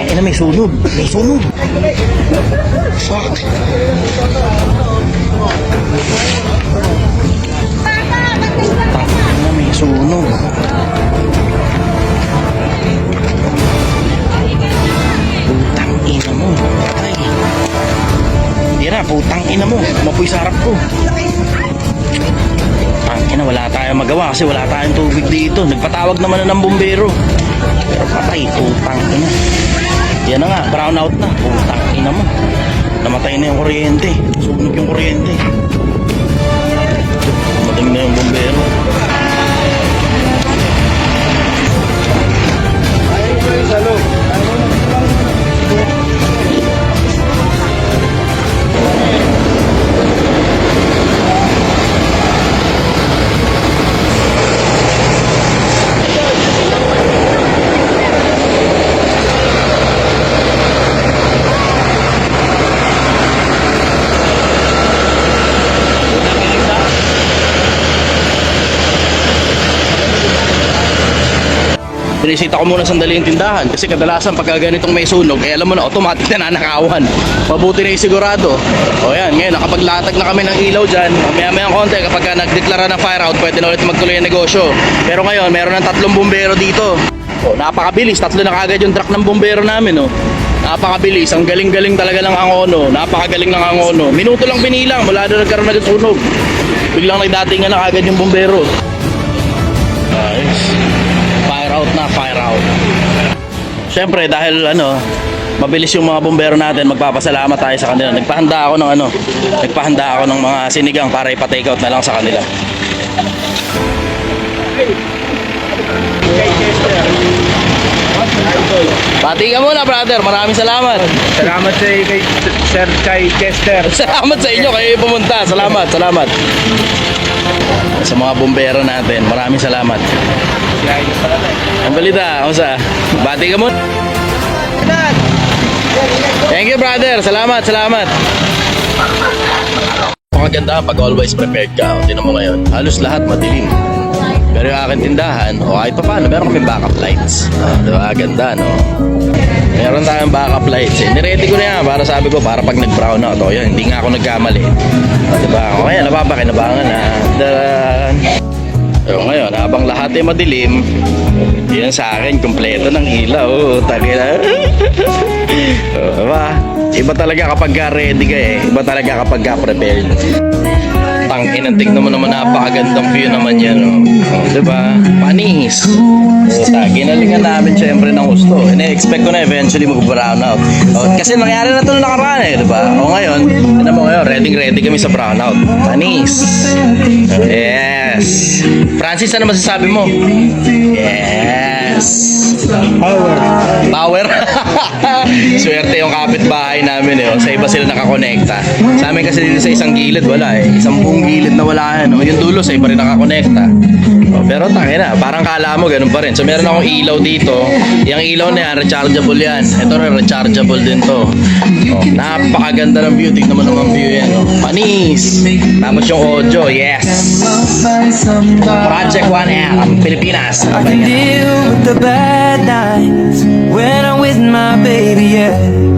Ina, may sunog. May sunog. Fuck. Ina, may sunog. Putang ina mo. Ay. Tira, putang ina mo. Mapoy sa harap ko. Ang ina, wala tayong magawa kasi wala tayong tubig dito. Nagpatawag naman na ng bumbero. Pero patay, putang ina. Yan na nga, brown out na. Putang ina mo. Namatay na yung kuryente. Sunog yung kuryente. Pinisita ko muna sandali yung tindahan kasi kadalasan pagka ganitong may sunog, eh alam mo na, automatic na nanakawan. Mabuti na yung sigurado. O yan, ngayon nakapaglatag na kami ng ilaw dyan. Maya maya konti kapag ka nagdeklara ng fire out, pwede na ulit magtuloy ang negosyo. Pero ngayon, meron ng tatlong bumbero dito. O, napakabilis. Tatlo na kagad yung truck ng bumbero namin, oh. Napakabilis. Ang galing-galing talaga ng Angono. Napakagaling ng Angono. Minuto lang binilang mula na nagkaroon ng sunog. Biglang nagdatingan na kagad yung bumbero. Nice. Fire out na, fire out. Siyempre dahil ano, mabilis yung mga bombero natin, magpapasalamat tayo sa kanila. Nagpahanda ako ng ano, nagpahanda ako ng mga sinigang para ipa-take out na lang sa kanila. Bati ka muna, brother. Maraming salamat. Salamat sa kay Sir kay Chester. Salamat sa inyo kayo pumunta. Salamat, salamat. Sa mga bombero natin, maraming salamat. Ang balita, kamusta? Bati ka muna. Thank you, brother. Salamat, salamat. Makaganda pag always prepared ka. O, tinan mo ngayon, halos lahat madilim. Pero yung aking tindahan, o kahit pa paano, meron kami backup lights. Ah, di ba? Ganda, no? Meron tayong backup lights. Eh. Niready ko na yan para sabi ko, para pag nag-brown out, o yun, hindi nga ako nagkamali. O, di ba? O kaya, napapakinabangan na. Daran! So ngayon, habang lahat ay madilim, yan sa akin, kumpleto ng ilaw. Tagina. oh, diba? Iba talaga kapag ka ready ka eh. Iba talaga kapag ka prepared. Tangin, tignan mo naman napakagandang view naman yan. Oh. Oh, diba? Panis. Oh, ta, ginalingan namin syempre ng gusto. Ina-expect ko na eventually mag-brown out. Oh, kasi nangyari na ito nung nakaraan eh, diba? O ngayon, ano mo ngayon, ready ready kami sa brown out. Panis. Yes. Francis, ano masasabi mo? Yes. Nakakonekta. Sa amin kasi dito sa isang gilid wala eh. Isang buong gilid na wala yan. Oh. Yung dulo sa iba rin nakakonekta. Oh, pero tangin na, parang kala mo ganun pa rin. So meron akong ilaw dito. Yung ilaw na yan, rechargeable yan. Ito rin, rechargeable din to. Oh, napakaganda ng view. Tignan mo naman view yan. Oh. Panis. Tapos yung audio, yes. Project 1R, Pilipinas. I can deal with the bad nights when I'm with my baby, yeah.